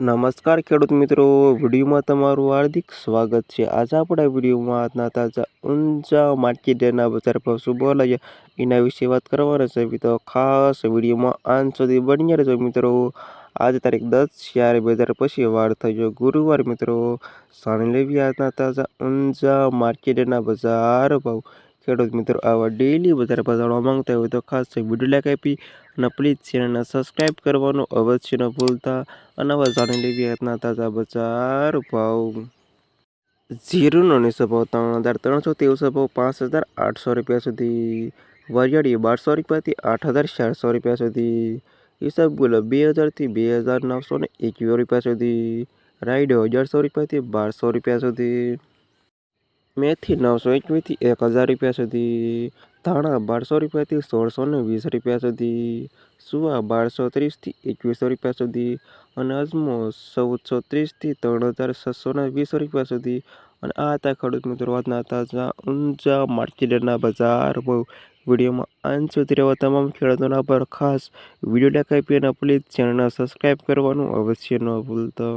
નમસ્કાર ખેડૂત મિત્રો, વિડીયોમાં તમારું હાર્દિક સ્વાગત છે. આજે આપણે વિડીયોમાં આજના તાજા ઊંચા માર્કેટના બજાર ભાવ શું બોલાય, એના વિશે વાત કરવાના છે. મિત્રો, ખાસ વિડીયોમાં આન સુધી બન્યા રહેજો મિત્રો. આજે તારીખ દસ ચાર બે હજાર પછી વાર થયો ગુરુવાર મિત્રો. જાણી લેવી આજના તાજા ઊંચા માર્કેટના બજાર ભાવ. ખેડૂત મિત્રો, આવા ડેલી વધારે ભાવ માંગતા હોય તો ખાસ વીડિયો લાઈક આપી અને પ્લીઝ ચેનલને સબસ્ક્રાઈબ કરવાનું અવશ્ય ન ભૂલતા અને આવા જાણી લેવી આજના તાજા બજાર ભાવ. ઝીરોનો નીચો ભાવ ત્રણ હજાર ત્રણસો ત્રેવીસો ભાવ પાંચ હજાર આઠસો રૂપિયા સુધી. વરિયાળી બારસો રૂપિયાથી આઠ હજાર ચારસો રૂપિયા સુધી. ઈસબગુલ બે હજારથી બે હજાર નવસો ને એકવીસ રૂપિયા સુધી. રાઈડો અગિયારસો રૂપિયાથી બારસો રૂપિયા સુધી. મેથી નવસો એકવીસથી એક હજાર રૂપિયા સુધી, ધાણા બારસો રૂપિયાથી સોળસો ને વીસ રૂપિયા સુધી, સુવા બારસો ત્રીસથી એકવીસો રૂપિયા સુધી અને અજમો ચૌદસો ત્રીસથી ત્રણ હજાર છસો ને વીસ રૂપિયા સુધી. અને આ હતા ખેડૂત મિત્રો આજના તાજા ઊંચા માર્કેટના બજાર બહુ વિડીયોમાં અંત સુધી રહેવા તમામ ખેડૂતોના પર ખાસ વીડિયો લાઈક અને પ્લીઝ ચેનલને સબસ્ક્રાઈબ કરવાનું અવશ્ય ન ભૂલતા.